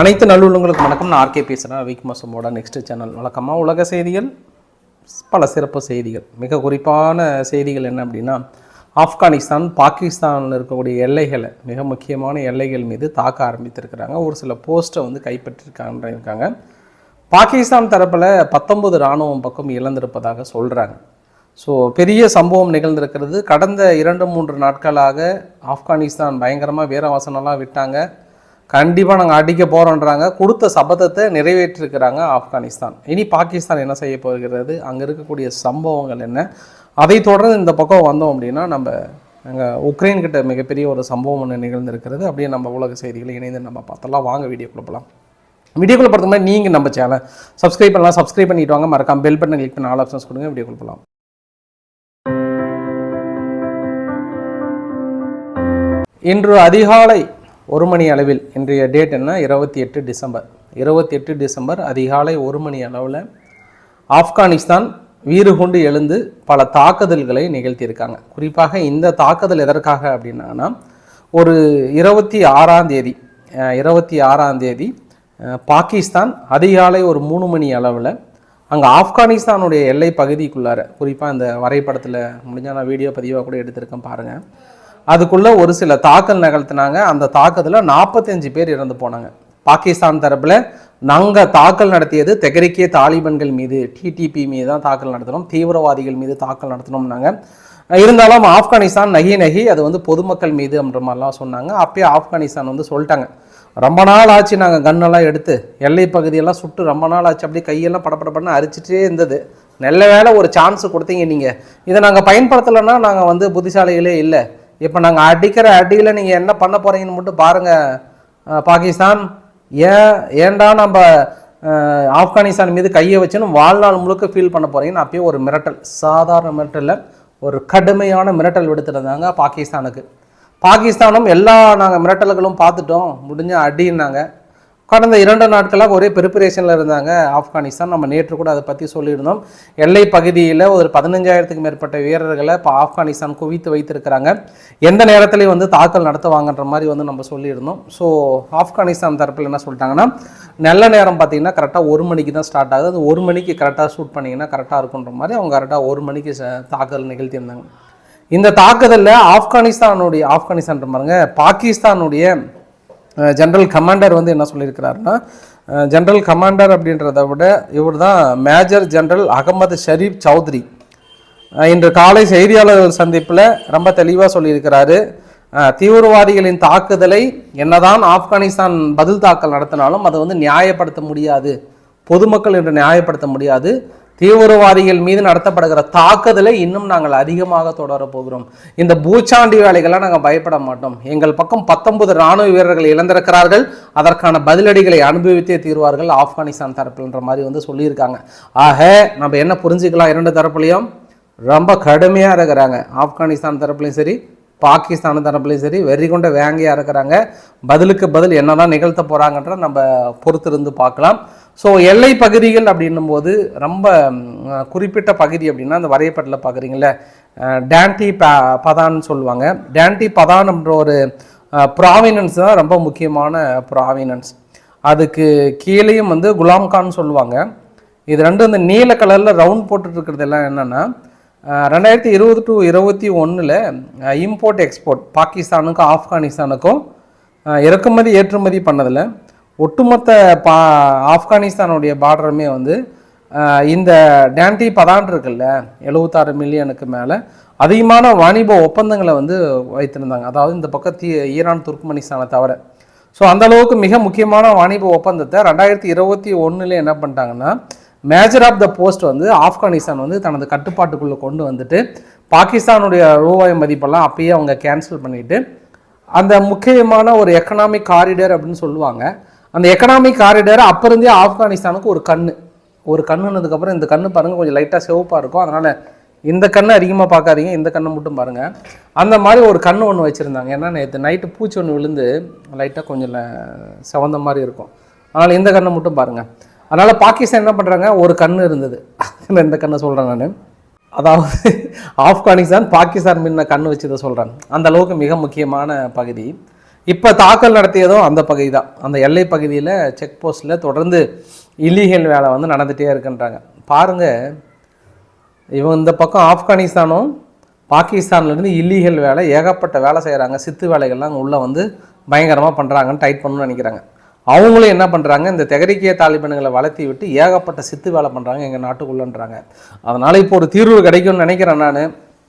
அனைத்து நல்லுள்ளங்களுக்கு வணக்கம். நான் ஆர்கே பேசுகிறேன் ரவிக் மசமோட நெக்ஸ்ட் சேனல் வழக்கமாக உலக செய்திகள் பல சிறப்பு செய்திகள். மிக குறிப்பான செய்திகள் என்ன அப்படின்னா ஆப்கானிஸ்தான் பாகிஸ்தானில் இருக்கக்கூடிய எல்லைகளை மிக முக்கியமான எல்லைகள் மீது தாக்க ஆரம்பித்திருக்கிறாங்க. ஒரு சில போஸ்ட்டை வந்து கைப்பற்றிருக்காங்க இருக்காங்க பாகிஸ்தான் தரப்பில் பத்தொன்பது இராணுவம் பக்கம் இழந்திருப்பதாக சொல்கிறாங்க ஸோ பெரிய சம்பவம் நிகழ்ந்திருக்கிறது. கடந்த இரண்டு மூன்று நாட்களாக ஆப்கானிஸ்தான் பயங்கரமாக வீரவாசனெல்லாம் விட்டாங்க. கண்டிப்பாக நாங்கள் அடிக்க போகிறோன்றாங்க கொடுத்த சபதத்தை நிறைவேற்றிருக்கிறாங்க ஆப்கானிஸ்தான். இனி பாகிஸ்தான் என்ன செய்ய போகிறது? அங்கே இருக்கக்கூடிய சம்பவங்கள் என்ன? அதை தொடர்ந்து இந்த பக்கம் வந்தோம் அப்படின்னா நம்ம அங்கே உக்ரைன் கிட்ட மிகப்பெரிய ஒரு சம்பவம் ஒன்று நிகழ்ந்திருக்கிறது. அப்படியே நம்ம உலக செய்திகளை இணைந்து நம்ம பார்த்தலாம் வாங்க வீடியோ கொடுப்பலாம் வீடியோக்குள்ள பொறுத்த மாதிரி நீங்கள் நம்ம சேனல் சப்ஸ்கிரைப் பண்ணலாம். சப்ஸ்கிரைப் பண்ணிட்டு வாங்க. மறக்காம பெல் பட்டன் கிளிக் பண்ணி ஆல் ஆப்ஷன்ஸ் கொடுங்க. வீடியோ கொடுப்பலாம் இன்று அதிகாலை ஒரு மணி அளவில் இன்றைய டேட் என்ன? இருபத்தி எட்டு டிசம்பர். இருபத்தி எட்டு டிசம்பர் அதிகாலை ஒரு மணி அளவில் ஆப்கானிஸ்தான் வீறு கொண்டு எழுந்து பல தாக்குதல்களை நிகழ்த்தியிருக்காங்க. குறிப்பாக இந்த தாக்குதல் எதற்காக அப்படின்னா ஒரு இருபத்தி ஆறாம் தேதி இருபத்தி ஆறாம் தேதி பாகிஸ்தான் அதிகாலை ஒரு மூணு மணி அளவில் அங்கே ஆப்கானிஸ்தானுடைய எல்லை பகுதிக்குள்ளார குறிப்பாக இந்த வரைபடத்தில் முடிஞ்சால் நான் வீடியோ பதிவாக கூட எடுத்திருக்கேன் பாருங்கள் அதுக்குள்ளே ஒரு சில தாக்கல் நிகழ்த்தினாங்க அந்த தாக்குதலில் நாற்பத்தஞ்சு பேர் இறந்து போனாங்க. பாகிஸ்தான் தரப்பில் நாங்கள் தாக்கல் நடத்தியது தெகரிக்கே தாலிபன்கள் மீது டிடிபி மீது தான் தாக்கல் நடத்தினோம் தீவிரவாதிகள் மீது தாக்கல் நடத்தினோம்னாங்க இருந்தாலும் ஆப்கானிஸ்தான் நகி நகி அது வந்து பொதுமக்கள் மீது அப்படின்ற மாதிரிலாம் சொன்னாங்க. அப்பயே ஆப்கானிஸ்தான் வந்து சொல்லிட்டாங்க. ரொம்ப நாள் ஆச்சு நாங்கள் கன்னெல்லாம் எடுத்து. எல்லை பகுதியெல்லாம் சுட்டு ரொம்ப நாள் ஆச்சு. அப்படியே கையெல்லாம் படப்படப்படன்னு அரிச்சிட்டே இருந்தது. நல்ல வேளை ஒரு சான்ஸ் கொடுத்தீங்க நீங்கள் இதை நாங்கள் பயன்படுத்தலைன்னா நாங்கள் வந்து புத்திசாலிகளே இல்லை. இப்போ நாங்கள் அடிக்கிற அடியில் நீங்கள் என்ன பண்ண போகிறீங்கன்னு மட்டும் பாருங்கள் பாகிஸ்தான் ஏன் ஏன்டா நம்ம ஆப்கானிஸ்தான் மீது கையை வச்சுன்னு வாழ்நாள் முழுக்க ஃபீல் பண்ண போகிறீங்கன்னு அப்பயே ஒரு மிரட்டல் சாதாரண மிரட்டலில் ஒரு கடுமையான மிரட்டல் விடுத்துருந்தாங்க பாகிஸ்தானுக்கு. பாகிஸ்தானும் எல்லா நாங்கள் மிரட்டல்களும் பார்த்துட்டோம் முடிஞ்ச அடின்னாங்க. கடந்த இரண்டு நாட்களாக ஒரே ப்ரிப்பரேஷனில் இருந்தாங்க. ஆப்கானிஸ்தான். நம்ம நேற்று கூட அதை பற்றி சொல்லியிருந்தோம். எல்லை பகுதியில் ஒரு பதினஞ்சாயிரத்துக்கு மேற்பட்ட வீரர்களை இப்போ ஆப்கானிஸ்தான் குவித்து வைத்திருக்கிறாங்க. எந்த நேரத்துலையும் வந்து தாக்கல் நடத்துவாங்கன்ற மாதிரி வந்து நம்ம சொல்லியிருந்தோம். ஸோ ஆப்கானிஸ்தான் தரப்பில் என்ன சொல்லிட்டாங்கன்னா நல்ல நேரம் பார்த்தீங்கன்னா கரெக்டாக ஒரு மணிக்கு தான் ஸ்டார்ட் ஆகுது. அது ஒரு மணிக்கு கரெக்டாக ஷூட் பண்ணிங்கன்னா கரெக்டாக இருக்குன்ற மாதிரி அவங்க கரெக்டாக ஒரு மணிக்கு தாக்கல் நிகழ்த்தியிருந்தாங்க. இந்த தாக்குதலில் ஆப்கானிஸ்தானுடைய ஆப்கானிஸ்தான் பாருங்க பாகிஸ்தானுடைய ஜென்ரல் கமாண்டர் வந்து என்ன சொல்லியிருக்கிறாருன்னா ஜென்ரல் கமாண்டர் அப்படின்றத விட இவர் தான் மேஜர் ஜென்ரல் அகமது ஷரீப் சௌத்ரி. இன்று காலை செய்தியாளர்கள் சந்திப்பில் ரொம்ப தெளிவாக சொல்லியிருக்கிறாரு. தீவிரவாதிகளின் தாக்குதலை என்னதான் ஆப்கானிஸ்தான் பதில் தாக்கல் நடத்தினாலும் அதை வந்து நியாயப்படுத்த முடியாது. பொதுமக்கள் என்று நியாயப்படுத்த முடியாது. தீவிரவாதிகள் மீது நடத்தப்படுகிற தாக்குதலை இன்னும் நாங்கள் அதிகமாக தொடர போகிறோம். இந்த பூச்சாண்டி வேலைகள்லாம் நாங்கள் பயப்பட மாட்டோம். எங்கள் பக்கம் பத்தொன்பது ராணுவ வீரர்கள் இழந்திருக்கிறார்கள். அதற்கான பதிலடிகளை அனுபவித்தே தீர்வார்கள் ஆப்கானிஸ்தான் தரப்புன்ற மாதிரி வந்து சொல்லியிருக்காங்க. ஆக நம்ம என்ன புரிஞ்சுக்கலாம் இரண்டு தரப்புலையும்? ரொம்ப கடுமையாக இருக்கிறாங்க. ஆப்கானிஸ்தான் தரப்புலையும் சரி பாகிஸ்தான் தரப்புலையும் சரி வெறி கொண்ட வேங்கையாக இருக்கிறாங்க. பதிலுக்கு பதில் என்னதான் நிகழ்த்த போகிறாங்கன்ற நம்ம பொறுத்திருந்து பார்க்கலாம். ஸோ எல்லை பகுதிகள் அப்படின்னும் போது ரொம்ப குறிப்பிட்ட பகுதி அப்படின்னா அந்த வரையப்பட்டில் பார்க்குறீங்களே டேண்டி ப பதான்னு சொல்லுவாங்க. டேண்டி பதான் என்ற ஒரு ப்ராவினன்ஸ் தான் ரொம்ப முக்கியமான ப்ராவினன்ஸ் அதுக்கு கீழேயும் வந்து குலாம் கான் சொல்லுவாங்க. இது ரெண்டும் இந்த நீல கலரில் ரவுண்ட் போட்டுட்டு இருக்கிறது எல்லாம் என்னென்னா ரெண்டாயிரத்தி இருபது டு இருபத்தி ஒன்றில் இம்போர்ட் எக்ஸ்போர்ட் பாகிஸ்தானுக்கும் ஆப்கானிஸ்தானுக்கும் இறக்குமதி ஏற்றுமதி பண்ணதில் ஒட்டுமொத்த பா ஆப்கானிஸ்தானுடைய பார்டருமே வந்து இந்த டேண்டி பதான் இருக்குல்ல எழுபத்தாறு மில்லியனுக்கு மேலே அதிகமான வாணிப ஒப்பந்தங்களை வந்து வைத்திருந்தாங்க. அதாவது இந்த பக்கம் தீ ஈரான் துர்க்மனிஸ்தானை தவிர. ஸோ அந்த அளவுக்கு மிக முக்கியமான வாணிப ஒப்பந்தத்தை ரெண்டாயிரத்தி இருபத்தி ஒன்றுலேயே என்ன பண்ணிட்டாங்கன்னா மேஜர் ஆஃப் த போஸ்ட் வந்து ஆப்கானிஸ்தான் வந்து தனது கட்டுப்பாட்டுக்குள்ளே கொண்டு வந்துட்டு பாகிஸ்தானுடைய ரூபாய் மதிப்பெல்லாம் அப்பயே அவங்க கேன்சல் பண்ணிட்டு அந்த முக்கியமான ஒரு எக்கனாமிக் காரிடர் அப்படின்னு சொல்லுவாங்க. அந்த எக்கனாமிக் காரிடர் அப்போ இருந்தே ஆப்கானிஸ்தானுக்கு ஒரு கண் ஒரு கண்ணுனதுக்கப்புறம் இந்த கண்ணு பாருங்கள் கொஞ்சம் லைட்டாக சிவப்பாக இருக்கும். அதனால் இந்த கண்ணை அதிகமாக பார்க்காதீங்க இந்த கண்ணை மட்டும் பாருங்கள் அந்த மாதிரி ஒரு கண்ணு ஒன்று வச்சுருந்தாங்க. ஏன்னா நேற்று நைட்டு பூச்சி ஒன்று விழுந்து லைட்டாக கொஞ்சம் செவந்த மாதிரி இருக்கும். அதனால் இந்த கண்ணை மட்டும் பாருங்கள் அதனால் பாகிஸ்தான் என்ன பண்ணுறாங்க ஒரு கண் இருந்தது. அதில் இந்த கண்ணை சொல்கிறேன் நான். அதாவது ஆப்கானிஸ்தான் பாகிஸ்தான் முன்ன கண் வச்சு இதை சொல்கிறேன் அந்த அளவுக்கு மிக முக்கியமான பகுதி. இப்போ தாக்கல் நடத்தியதும் அந்த பகுதி தான். அந்த எல்லை பகுதியில் செக் போஸ்ட்டில் தொடர்ந்து இல்லீகல் வேலை வந்து நடந்துகிட்டே இருக்குன்றாங்க. பாருங்கள் இவன் இந்த பக்கம் ஆப்கானிஸ்தானும் பாகிஸ்தான்லேருந்து இல்லீகல் வேலை ஏகப்பட்ட வேலை செய்கிறாங்க சித்து வேலைகள்லாம் அங்கே உள்ளே வந்து பயங்கரமாக பண்ணுறாங்கன்னு டைட் பண்ணணும்னு நினைக்கிறாங்க. அவங்களும் என்ன பண்ணுறாங்க இந்த தெகரிக்கிய தாலிபன்களை வளர்த்தி விட்டு ஏகப்பட்ட சித்து வேலை பண்ணுறாங்க எங்கள் நாட்டுக்குள்ளன்றாங்க. அதனால் இப்போ ஒரு தீர்வு கிடைக்கும்னு நினைக்கிறேன் நான்.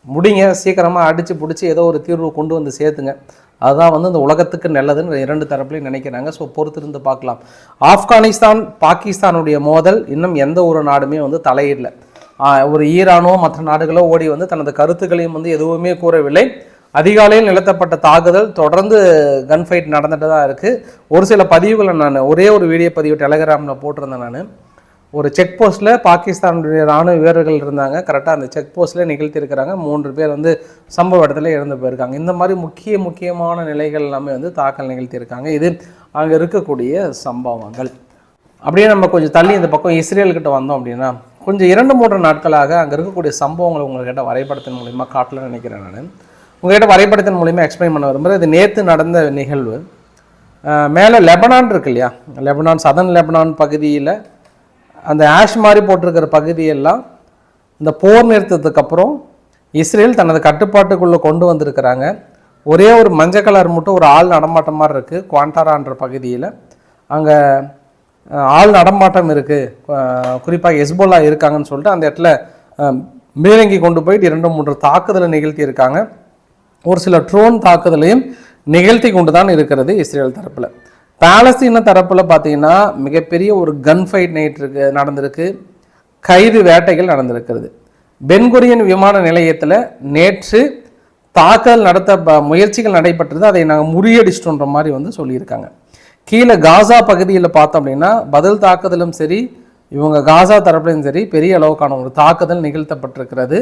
முடிங்க சீக்கிரமாக அடித்து பிடிச்சி ஏதோ ஒரு தீர்வு கொண்டு வந்து சேர்த்துங்க. அதுதான் வந்து இந்த உலகத்துக்கு நல்லதுன்னு இரண்டு தரப்புலையும் நினைக்கிறாங்க. ஸோ பொறுத்திருந்து பார்க்கலாம். ஆப்கானிஸ்தான் பாகிஸ்தானுடைய மோதல் இன்னும் எந்த ஒரு நாடுமே வந்து தலையிடலை. ஒரு ஈரானோ மற்ற நாடுகளோ ஓடி வந்து தனது கருத்துக்களையும் வந்து எதுவுமே கூறவில்லை. அதிகாலையில் நிலத்தப்பட்ட தாக்குதல் தொடர்ந்து கன் ஃபைட் நடந்துட்டு தான் இருக்குது ஒரு சில பதிவுகளை நான் ஒரே ஒரு வீடியோ பதிவு டெலகிராமில் போட்டிருந்தேன் நான். ஒரு செக் போஸ்ட்டில் பாகிஸ்தானுடைய ராணுவ வீரர்கள் இருந்தாங்க. கரெக்டாக அந்த செக் போஸ்ட்டில் நிகழ்த்தியிருக்கிறாங்க. மூன்று பேர் வந்து சம்பவ இடத்துல இறந்து போயிருக்காங்க. இந்த மாதிரி முக்கிய முக்கியமான நிலைகள் எல்லாமே வந்து தாக்கல் நிகழ்த்தியிருக்காங்க. இது அங்கே இருக்கக்கூடிய சம்பவங்கள். அப்படியே நம்ம கொஞ்சம் தள்ளி இந்த பக்கம் இஸ்ரேல்கிட்ட வந்தோம் அப்படின்னா கொஞ்சம் இரண்டு மூன்று நாட்களாக அங்கே இருக்கக்கூடிய சம்பவங்களை உங்கள்கிட்ட வரைபடத்தின் மூலிமா காட்டலன்னு நினைக்கிறேன் நான். உங்கள்கிட்ட வரைபடத்தின் மூலியமாக எக்ஸ்பிளைன் பண்ண வரும்போது இது நேற்று நடந்த நிகழ்வு. மேலே லெபனான் இருக்கு இல்லையா? லெபனான் சதன் லெபனான் பகுதியில் அந்த ஆஷ் மாதிரி போட்டிருக்கிற பகுதியெல்லாம் இந்த போர் நிறுத்தத்துக்கு அப்புறம் இஸ்ரேல் தனது கட்டுப்பாட்டுக்குள்ளே கொண்டு வந்திருக்கிறாங்க. ஒரே ஒரு மஞ்சள் கலர் மட்டும் ஒரு ஆள் நடமாட்டம் மாதிரி இருக்குது குவாண்டாரான்ற பகுதியில். அங்கே ஆள் நடமாட்டம் இருக்குது குறிப்பாக எஸ்போலா இருக்காங்கன்னு சொல்லிட்டு அந்த இடத்துல மேலங்கி கொண்டு போயிட்டு இரண்டு மூன்று தாக்குதலை நிகழ்த்தி இருக்காங்க ஒரு சில ட்ரோன் தாக்குதலையும் நிகழ்த்தி கொண்டு தான் இருக்கிறது இஸ்ரேல் தரப்பில். பாலஸ்தீன தரப்பில் பார்த்தீங்கன்னா மிகப்பெரிய ஒரு கன் ஃபைட் நைட் இருக்கு நடந்திருக்கு. கைது வேட்டைகள் நடந்திருக்கிறது. பென்குரியன் விமான நிலையத்தில் நேற்று தாக்குதல் நடத்த ப- முயற்சிகள் நடைபெற்றது. அதை நாங்கள் முறியடிச்சிட்டோன்ற மாதிரி வந்து சொல்லியிருக்காங்க. கீழே காசா பகுதியில் பார்த்தோம் அப்படின்னா பதில் தாக்குதலும் சரி இவங்க காசா தரப்புலையும் சரி பெரிய அளவுக்கான ஒரு தாக்குதல் நிகழ்த்தப்பட்டிருக்கிறது.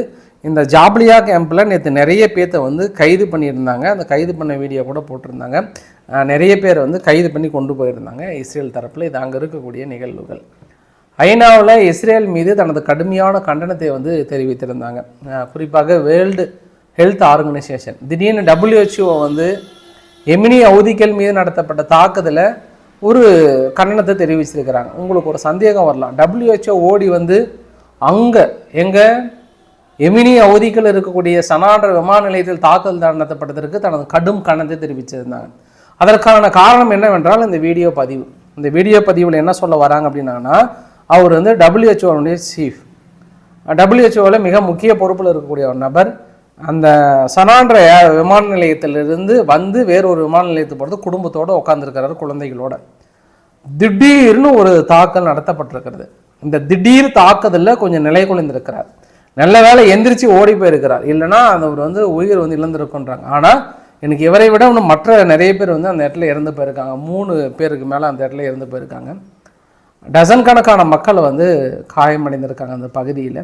இந்த ஜாப்லியா கேம்பில் நேற்று நிறைய பேர்த்த வந்து கைது பண்ணியிருந்தாங்க. அந்த கைது பண்ண வீடியோ கூட போட்டிருந்தாங்க. நிறைய பேர் வந்து கைது பண்ணி கொண்டு போயிருந்தாங்க இஸ்ரேல் தரப்பில். இது அங்கே இருக்கக்கூடிய நிகழ்வுகள். ஐநாவில் இஸ்ரேல் மீது தனது கடுமையான கண்டனத்தை வந்து தெரிவித்திருந்தாங்க. குறிப்பாக வேர்ல்டு ஹெல்த் ஆர்கனைசேஷன். திடீர்னு டபிள்யூஹெச்ஓ வந்து எமினி அவுதிகள் மீது நடத்தப்பட்ட தாக்குதலை ஒரு கண்டனத்தை தெரிவிச்சிருக்கிறாங்க. உங்களுக்கு ஒரு சந்தேகம் வரலாம். டபிள்யூஹெச்ஓ ஓடி வந்து அங்கே எங்கே? எமினி அவதிகள் இருக்கக்கூடிய சனான்ற விமான நிலையத்தில் தாக்குதல் நடத்தப்பட்டதற்கு தனது கடும் கண்டனத்தை தெரிவிச்சிருந்தாங்க. அதற்கான காரணம் என்னவென்றால் இந்த வீடியோ பதிவு. இந்த வீடியோ பதிவில் என்ன சொல்ல வராங்க அப்படின்னா அவர் வந்து டபிள்யூஹெச்ஓனுடைய சீஃப் டபிள்யூஹெச்ஓவில் மிக முக்கிய பொறுப்பில் இருக்கக்கூடிய ஒரு நபர். அந்த சனான்ற விமான நிலையத்திலிருந்து வந்து வேறொரு விமான நிலையத்துக்கு போகிறது குடும்பத்தோடு உட்காந்துருக்கிறாரு குழந்தைகளோட. திடீர்னு ஒரு தாக்கல் நடத்தப்பட்டிருக்கிறது. இந்த திடீர் தாக்குதலில் கொஞ்சம் நிலை குலைந்திருக்கிறார். நல்ல வேலை எந்திரிச்சு ஓடி போயிருக்கிறார். இல்லைன்னா அவர் வந்து உயிர் வந்து இழந்திருக்குன்றாங்க. ஆனால் எனக்கு இவரை விட இன்னும் மற்ற நிறைய பேர் வந்து அந்த இடத்துல இறந்து போயிருக்காங்க. மூணு பேருக்கு மேலே அந்த இடத்துல இறந்து போயிருக்காங்க. டசன் கணக்கான மக்கள் வந்து காயமடைந்திருக்காங்க அந்த பகுதியில்.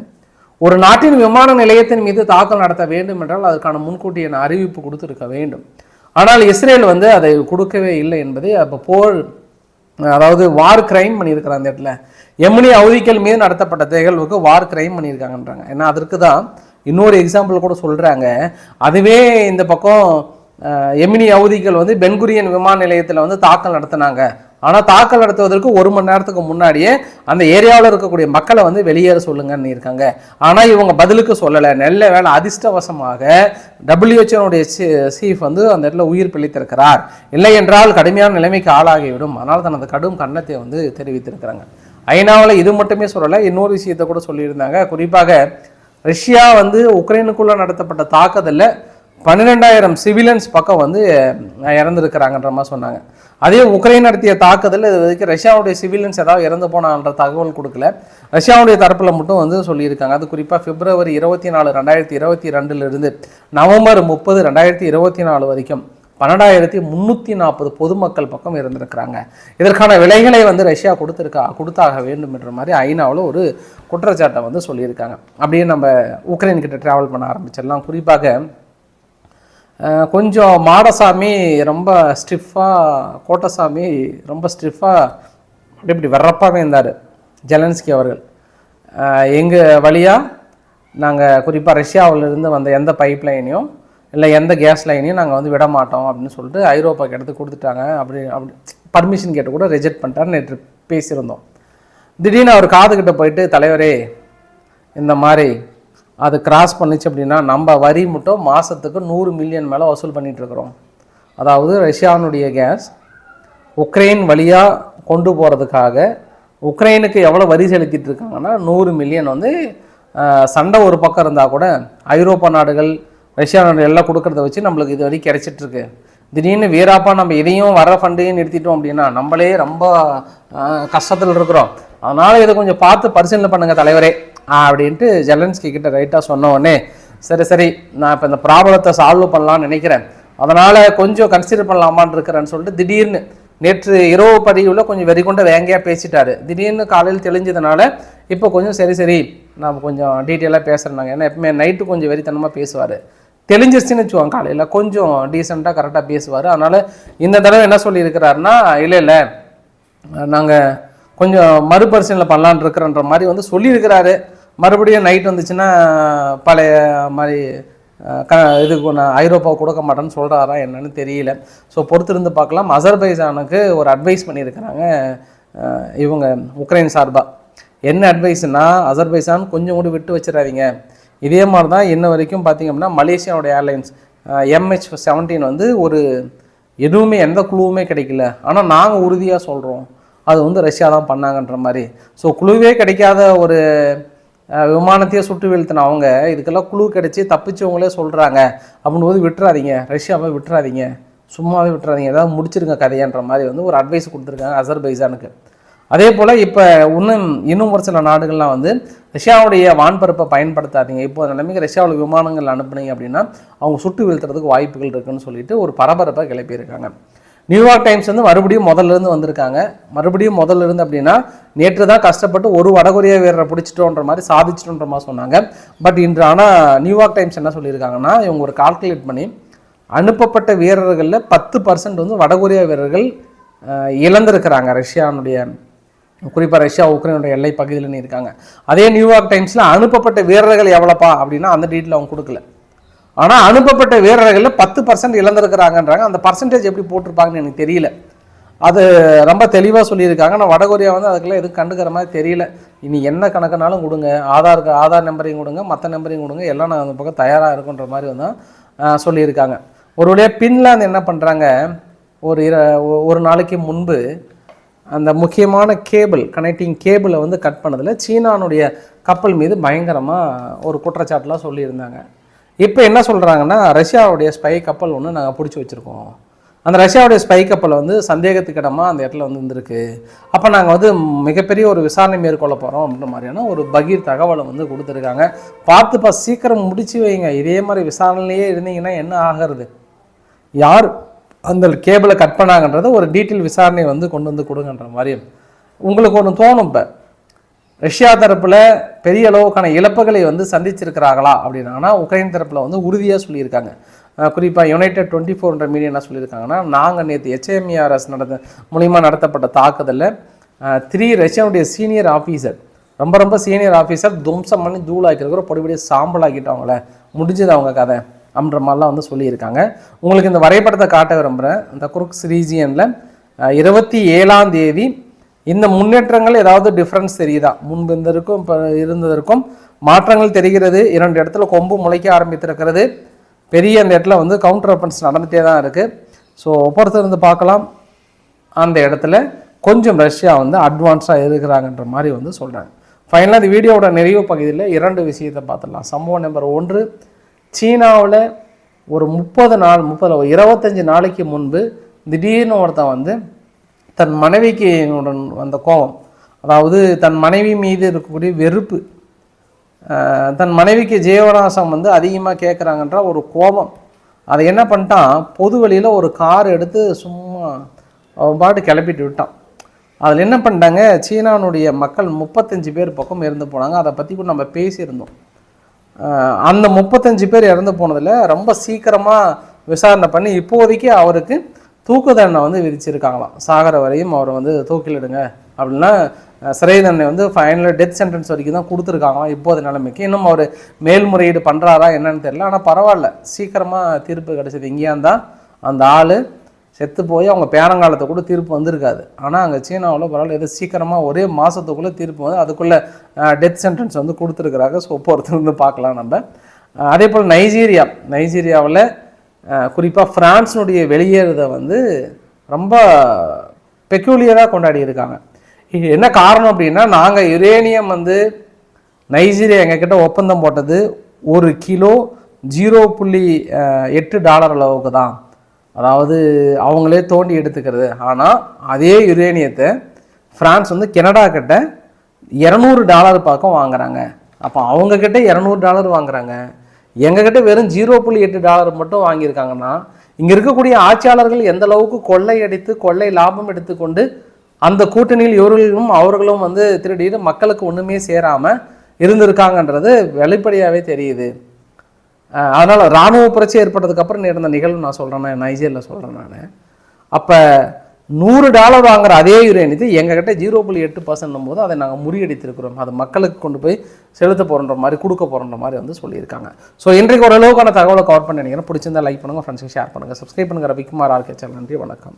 ஒரு நாட்டின் விமான நிலையத்தின் மீது தாக்கல் நடத்த வேண்டும் என்றால் அதற்கான முன்கூட்டிய அறிவிப்பு கொடுத்துருக்க வேண்டும். ஆனால் இஸ்ரேல் வந்து அதை கொடுக்கவே இல்லை என்பதை அப்போ போர் அதாவது வார் கிரைம் பண்ணியிருக்கிறாங்க அந்த இடத்துல. எம்னி அவதிக்கல் மீது நடத்தப்பட்ட நிகழ்வுக்கு வார் கிரைம் பண்ணியிருக்காங்கன்றாங்க. ஏன்னா அதற்கு தான் இன்னொரு எக்ஸாம்பிள் கூட சொல்கிறாங்க அதுவே இந்த பக்கம் எமினி அவதிகள் வந்து பென்குரியன் விமான நிலையத்தில் வந்து தாக்கல் நடத்தினாங்க. ஆனால் தாக்கல் நடத்துவதற்கு ஒரு மணி நேரத்துக்கு முன்னாடியே அந்த ஏரியாவில் இருக்கக்கூடிய மக்களை வந்து வெளியேற சொல்லுங்கன்னு இருக்காங்க. ஆனால் இவங்க பதிலுக்கு சொல்லலை. நல்ல வேலை அதிர்ஷ்டவசமாக டபிள்யூஹெச்ஓனுடைய சீஃப் வந்து அந்த இடத்துல உயிர் பிழைத்திருக்கிறார். இல்லை என்றால் கடுமையான நிலைமைக்கு ஆளாகிவிடும். ஆனால் தனது கடும் கன்னத்தை வந்து தெரிவித்திருக்கிறாங்க. ஐநாவில் இது மட்டுமே சொல்லலை இன்னொரு விஷயத்தை கூட சொல்லியிருந்தாங்க. குறிப்பாக ரஷ்யா வந்து உக்ரைனுக்குள்ளே நடத்தப்பட்ட தாக்குதலில் பன்னிரெண்டாயிரம் சிவிலியன்ஸ் பக்கம் வந்து இறந்துருக்கிறாங்கன்ற மாதிரி சொன்னாங்க. அதே உக்ரைன் நடத்திய தாக்குதல் இது வரைக்கும் ரஷ்யாவுடைய சிவிலியன்ஸ் ஏதாவது இறந்து போனான்ற தகவல் கொடுக்கல. ரஷ்யாவுடைய தரப்பில் மட்டும் வந்து சொல்லியிருக்காங்க. அது குறிப்பாக பிப்ரவரி இருபத்தி நாலு ரெண்டாயிரத்தி இருபத்தி ரெண்டுலேருந்து நவம்பர் முப்பது ரெண்டாயிரத்தி இருபத்தி நாலு வரைக்கும் பன்னெண்டாயிரத்தி முந்நூற்றி நாற்பது பொதுமக்கள் பக்கம் இருந்திருக்கிறாங்க இதற்கான விலைகளை வந்து ரஷ்யா கொடுத்துருக்கா கொடுத்தாக வேண்டும் என்ற மாதிரி ஐநாவில் ஒரு குற்றச்சாட்டை வந்து சொல்லியிருக்காங்க. அப்படியே நம்ம உக்ரைன் கிட்ட ட்ராவல் பண்ண ஆரம்பிச்சிடலாம். குறிப்பாக கொஞ்சம் மாடசாமி ரொம்ப ஸ்டிஃபாக கோட்டசாமி ரொம்ப ஸ்டிஃபாக அப்படி இப்படி வர்றப்பாகவே இருந்தார் ஜெலன்ஸ்கி அவர்கள். எங்கள் வழியாக நாங்கள் குறிப்பாக ரஷ்யாவிலிருந்து வந்த எந்த பைப் லைனையும் இல்லை எந்த கேஸ் லைனையும் நாங்கள் வந்து விட மாட்டோம் அப்படின்னு சொல்லிட்டு ஐரோப்பாவுக்கு எடுத்து கொடுத்துட்டாங்க. அப்படி அப்படி பர்மிஷன் கேட்டு கூட ரிஜெக்ட் பண்ணிட்டாரு. நேற்று பேசியிருந்தோம். திடீர்னு அவர் காதுகிட்ட போயிட்டு தலைவரே இந்த மாதிரி அது கிராஸ் பண்ணிச்சு அப்படின்னா நம்ம வரி மட்டும் மாதத்துக்கு நூறு மில்லியன் மேலே வசூல் பண்ணிகிட்ருக்குறோம் அதாவது ரஷ்யாவினுடைய கேஸ் உக்ரைன் வழியாக கொண்டு போகிறதுக்காக உக்ரைனுக்கு எவ்வளோ வரி செலுத்திட்டு இருக்காங்கன்னா நூறு மில்லியன் வந்து சண்டை ஒரு பக்கம் இருந்தால் கூட ஐரோப்பா நாடுகள் ரஷ்யா நாடுகள் எல்லாம் கொடுக்குறத வச்சு நம்மளுக்கு இது வரைக்கும் கிடைச்சிட்ருக்கு திடீர்னு வீராப்பா நம்ம இதையும் வர ஃபண்டையும் நிறுத்திட்டோம் அப்படின்னா நம்மளே ரொம்ப கஷ்டத்தில் இருக்கிறோம். அதனால் இதை கொஞ்சம் பார்த்து பரிசீலனை பண்ணுங்கள் தலைவரே. அப்படின்ட்டு ஜெலன்ஸ்கி கிட்ட ரைட்டாக சொன்ன உடனே சரி சரி நான் இப்போ இந்த ப்ராப்ளத்தை சால்வ் பண்ணலாம்னு நினைக்கிறேன். அதனால் கொஞ்சம் கன்சிடர் பண்ணலாமான்னு இருக்கிறேன்னு சொல்லிட்டு திடீர்னு நேற்று இரவு பதிவில் கொஞ்சம் வெறி கொண்ட வேங்கையாக பேசிட்டாரு. திடீர்னு காலையில் தெளிஞ்சதுனால இப்போ கொஞ்சம் சரி சரி நான் கொஞ்சம் டீட்டெயிலாக பேசுகிறேன் ஏன்னா எப்பவுமே நைட்டு கொஞ்சம் வெறித்தனமாக பேசுவார். தெளிஞ்சிருச்சுன்னு வச்சுக்கோங்க காலையில். கொஞ்சம் டீசெண்டாக கரெக்டாக பேசுவார். அதனால் இந்த தடவை என்ன சொல்லியிருக்கிறாருன்னா இல்லை இல்லை நாங்கள் கொஞ்சம் மறுபரிசீலனை பண்ணலான் இருக்கிறன்ற மாதிரி வந்து சொல்லியிருக்கிறாரு. மறுபடியும் நைட் வந்துச்சுன்னா பழைய மாதிரி க இதுக்கு நான் ஐரோப்பா கொடுக்க மாட்டேன்னு சொல்கிறாரா என்னன்னு தெரியல. ஸோ பொறுத்திருந்து பார்க்கலாம். அசர்பைஜானுக்கு ஒரு அட்வைஸ் பண்ணியிருக்கிறாங்க இவங்க உக்ரைன் சார்பாக என்ன அட்வைஸ்னா அசர்பைசான் கொஞ்சம் கூட விட்டு வச்சிடாதீங்க. இதே மாதிரி தான் இன்ன வரைக்கும் பார்த்திங்க அப்படின்னா மலேசியாவோட ஏர்லைன்ஸ் எம்ஹெச் செவன்டீன் வந்து ஒரு எதுவுமே எந்த குழுவுமே கிடைக்கல. ஆனால் நாங்கள் உறுதியாக சொல்கிறோம் அது வந்து ரஷ்யா தான் பண்ணாங்கன்ற மாதிரி. ஸோ குழுவே கிடைக்காத ஒரு விமானத்தையே சுட்டு வீழ்த்தின அவங்க. இதுக்கெல்லாம் குழு கிடைச்சி தப்பிச்சவங்களே சொல்கிறாங்க அப்படின்போது விட்டுறாதீங்க. ரஷ்யாவை விட்டுறாதீங்க. சும்மாவே விட்டுறாதீங்க. ஏதாவது முடிச்சிருங்க கதையன்ற மாதிரி வந்து ஒரு அட்வைஸ் கொடுத்துருக்காங்க அசர்பைசானுக்கு அதே போல் இப்போ இன்னும் இன்னும் ஒரு சில நாடுகள்லாம் வந்து ரஷ்யாவுடைய வான்பரப்பை பயன்படுத்தாதீங்க. இப்போ நிலைமைக்கு ரஷ்யாவில் விமானங்கள் அனுப்புனீங்க அப்படின்னா அவங்க சுட்டு வீழ்த்துறதுக்கு வாய்ப்புகள் இருக்குன்னு சொல்லிட்டு ஒரு பரபரப்பை கிளப்பியிருக்காங்க. நியூயார்க் டைம்ஸ் வந்து மறுபடியும் முதல்ல இருந்து வந்திருக்காங்க. மறுபடியும் முதல்ல இருந்து அப்படின்னா நேற்று தான் கஷ்டப்பட்டு ஒரு வடகொரிய வீரரை பிடிச்சிட்டோன்ற மாதிரி சாதிச்சிட்டோன்ற மாதிரி சொன்னாங்க. பட் இன்று ஆனால் நியூயார்க் டைம்ஸ் என்ன சொல்லியிருக்காங்கன்னா இவங்க ஒரு கால்குலேட் பண்ணி அனுப்பப்பட்ட வீரர்களில் பத்து பர்சன்ட் வந்து வடகொரிய வீரர்கள் இழந்திருக்கிறாங்க. ரஷ்யானுடைய குறிப்பாக ரஷ்யா உக்ரைனுடைய எல்லை பகுதியில் இருக்காங்க. அதே நியூயார்க் டைம்ஸில் அனுப்பப்பட்ட வீரர்கள் எவ்வளோப்பா அப்படின்னா அந்த டீட்டெயில் அவங்க கொடுக்கல. ஆனால் அனுப்பப்பட்ட வீரர்களில் பத்து பர்சன்ட் இழந்திருக்கிறாங்கன்றாங்க. அந்த பர்சன்டேஜ் எப்படி போட்டிருப்பாங்கன்னு எனக்கு தெரியல. அது ரொம்ப தெளிவாக சொல்லியிருக்காங்க. ஆனால் வடகொரியா வந்து அதுக்கெல்லாம் எதுவும் கண்டுக்கிற மாதிரி தெரியல. இனி என்ன கணக்குனாலும் கொடுங்க. ஆதார் ஆதார் நம்பரையும் கொடுங்க. மற்ற நம்பரையும் கொடுங்க. எல்லாம் நான் அந்த பக்கம் தயாராக இருக்குன்ற மாதிரி வந்து சொல்லியிருக்காங்க. ஒரு வழியாக பின்லாந்து என்ன பண்ணுறாங்க ஒரு ஒரு நாளைக்கு முன்பு அந்த முக்கியமான கேபிள் கனெக்டிங் கேபிளை வந்து கட் பண்ணதில் சீனானுடைய கப்பல் மீது பயங்கரமாக ஒரு குற்றச்சாட்டுலாம் சொல்லியிருந்தாங்க. இப்போ என்ன சொல்கிறாங்கன்னா ரஷ்யாவுடைய ஸ்பை கப்பல் ஒன்று நாங்கள் பிடிச்சி வச்சுருக்கோம். அந்த ரஷ்யாவுடைய ஸ்பை கப்பல் வந்து சந்தேகத்துக்கிடமாக அந்த இடத்துல வந்து இருந்திருக்கு. அப்போ நாங்கள் வந்து மிகப்பெரிய ஒரு விசாரணை மேற்கொள்ள போகிறோம் அப்படின்ற மாதிரியான ஒரு பகீர் தகவலை வந்து கொடுத்துருக்காங்க. பார்த்துப்பா சீக்கிரம் முடிச்சு வைங்க. இதே மாதிரி விசாரணையிலேயே இருந்தீங்கன்னா என்ன ஆகிறது? யார் அந்த கேபிளை கட் பண்ணாங்கன்றத ஒரு டீட்டெயில் விசாரணையை வந்து கொண்டு வந்து கொடுங்கன்ற மாதிரி உங்களுக்கு ஒன்று தோணும் இப்போ. ரஷ்யா தரப்பில் பெரிய அளவுக்கான இழப்புகளை வந்து சந்திச்சிருக்கிறாங்களா அப்படின்னா உக்ரைன் தரப்பில் வந்து உறுதியாக சொல்லியிருக்காங்க. குறிப்பாக யுனைடெட் டுவெண்ட்டி ஃபோர்ன்ற மீடியா என்ன சொல்லியிருக்காங்கன்னா நாங்கள் நேற்று ஹெச்எம்இஆர்எஸ் நடந்த மூலிமா நடத்தப்பட்ட தாக்குதலில் த்ரீ ரஷ்யாவுடைய சீனியர் ஆஃபீஸர் ரொம்ப ரொம்ப சீனியர் ஆஃபீஸர் தும்சம் பண்ணி தூளாக்கிருக்கிற பொடிபடியே சாம்பல் ஆக்கிட்டவங்கள முடிஞ்சது அவங்க கதை அப்படின்ற மாதிரிலாம் வந்து சொல்லியிருக்காங்க. உங்களுக்கு இந்த வரைபடத்தை காட்ட விரும்புகிறேன் இந்த குருக்ஸ் ரீஜியனில் இருபத்தி ஏழாம் தேதி இந்த முன்னேற்றங்கள் ஏதாவது டிஃப்ரென்ஸ் தெரியுதா? முன்பு இருந்ததற்கும் இப்போ இருந்ததற்கும் மாற்றங்கள் தெரிகிறது. இரண்டு இடத்துல கொம்பு முளைக்க ஆரம்பித்திருக்கிறது. பெரிய அந்த இடத்துல வந்து கவுண்டர் வெப்பன்ஸ் நடந்துகிட்டே தான் இருக்குது ஸோ பொறுத்து இருந்து பார்க்கலாம். அந்த இடத்துல கொஞ்சம் ரஷ்யா வந்து அட்வான்ஸாக இருக்கிறாங்கன்ற மாதிரி வந்து சொல்கிறாங்க ஃபைனலாக இந்த வீடியோவோட நிறைவு பகுதியில் இரண்டு விஷயத்தை பார்த்துடலாம். சம்பவம் நம்பர் ஒன்று சீனாவில் ஒரு முப்பது நாள் முப்பது இருபத்தஞ்சி நாளைக்கு முன்பு திடீர்னு ஒருத்தன் வந்து தன் மனைவிக்கு உடன் வந்த கோபம். அதாவது தன் மனைவி மீது இருக்கக்கூடிய வெறுப்பு. தன் மனைவிக்கு ஜீவனாசம் வந்து அதிகமாக கேட்குறாங்கன்ற ஒரு கோபம். அதை என்ன பண்ணிட்டான்? பொது வழியில் ஒரு கார் எடுத்து சும்மா அவன் பாட்டு கிளப்பிட்டு விட்டான். அதில் என்ன பண்ணிட்டாங்க? சீனானுடைய மக்கள் முப்பத்தஞ்சு பேர் பக்கம் இறந்து போனாங்க. அதை பற்றி கூட நம்ம பேசியிருந்தோம். அந்த முப்பத்தஞ்சு பேர் இறந்து போனதில் ரொம்ப சீக்கிரமாக விசாரணை பண்ணி இப்போதைக்கு அவருக்கு தூக்கு தண்டனை வந்து விதிச்சிருக்காங்களாம். சாகர வரையும் அவரை வந்து தூக்கிலிடுங்க அப்படின்னா சிறை தண்டனை வந்து ஃபைனல் டெத் சென்டென்ஸ் வரைக்கும் தான் கொடுத்துருக்காங்களாம் இப்போது நிலைமைக்கு. இன்னும் அவர் மேல்முறையீடு பண்ணுறாரா என்னன்னு தெரியல. ஆனால் பரவாயில்ல. சீக்கிரமாக தீர்ப்பு கிடைச்சது இங்கேயா இருந்தால் அந்த ஆள் செத்து போய் அவங்க பேரங்காலத்தை கூட தீர்ப்பு வந்திருக்காது. ஆனால் அங்கே சீனாவில் பரவாயில்ல. ஏதோ சீக்கிரமாக ஒரே மாதத்துக்குள்ளே தீர்ப்பு வந்து அதுக்குள்ளே டெத் சென்டென்ஸ் வந்து கொடுத்துருக்குறாங்க. ஸோ வந்து பார்க்கலாம் நம்ம. அதே போல் நைஜீரியா. நைஜீரியாவில் குறிப்பாக ஃப்ரான்ஸினுடைய வெளியேறதை வந்து ரொம்ப பெக்யூலியராக கொண்டாடி இருக்காங்க இது என்ன காரணம் அப்படின்னா நாங்கள் யுரேனியம் வந்து நைஜீரியா எங்ககிட்ட ஒப்பந்தம் போட்டது ஒரு கிலோ ஜீரோ புள்ளி எட்டு டாலர் அளவுக்கு தான். அதாவது அவங்களே தோண்டி எடுத்துக்கிறது. ஆனால் அதே யுரேனியத்தை ஃப்ரான்ஸ் வந்து கெனடா கிட்ட இரநூறு டாலர் பக்கம் வாங்குறாங்க. அப்போ அவங்கக்கிட்ட இரநூறு டாலர் வாங்குறாங்க. எங்ககிட்ட வெறும் ஜீரோ புள்ளி எட்டு டாலர் மட்டும் வாங்கியிருக்காங்கன்னா இங்கே இருக்கக்கூடிய ஆட்சியாளர்கள் எந்த அளவுக்கு கொள்ளையடித்து கொள்ளை லாபம் எடுத்துக்கொண்டு அந்த கூட்டணியில் இவர்களும் அவர்களும் வந்து திருடிட்டு மக்களுக்கு ஒன்றுமே சேராமல் இருந்திருக்காங்கன்றது வெளிப்படையாகவே தெரியுது. அதனால் இராணுவ ராணுவ புரட்சி ஏற்பட்டதுக்கப்புறம் நேர்ந்த நடந்த நிகழ்வு நான் சொல்றேன் நான் சொல்கிறேன் நான். அப்போ நூறு டாலர் வாங்குற அதே யுரேனியத்தை எங்ககிட்ட ஜீரோ புள்ளி எட்டு பர்சன்ட் போது அதை நாங்கள் முறியடித்திருக்கிறோம். அதை மக்களுக்கு கொண்டு போய் செலுத்த போகிறன்ற மாதிரி கொடுக்க போகிறன்ற மாதிரி வந்து சொல்லியிருக்காங்க. ஸோ இன்றைக்கு ஓரளவுக்கான தகவலை கவர் பண்ணி நினைக்கிறேன். பிடிச்சிருந்தா லைக் பண்ணுங்க ஃப்ரெண்ட்ஸுக்கு ஷேர் பண்ணுங்கள் சப்ஸ்கிரைப் பண்ணுங்க. Ravikumar RK channel. நன்றி வணக்கம்.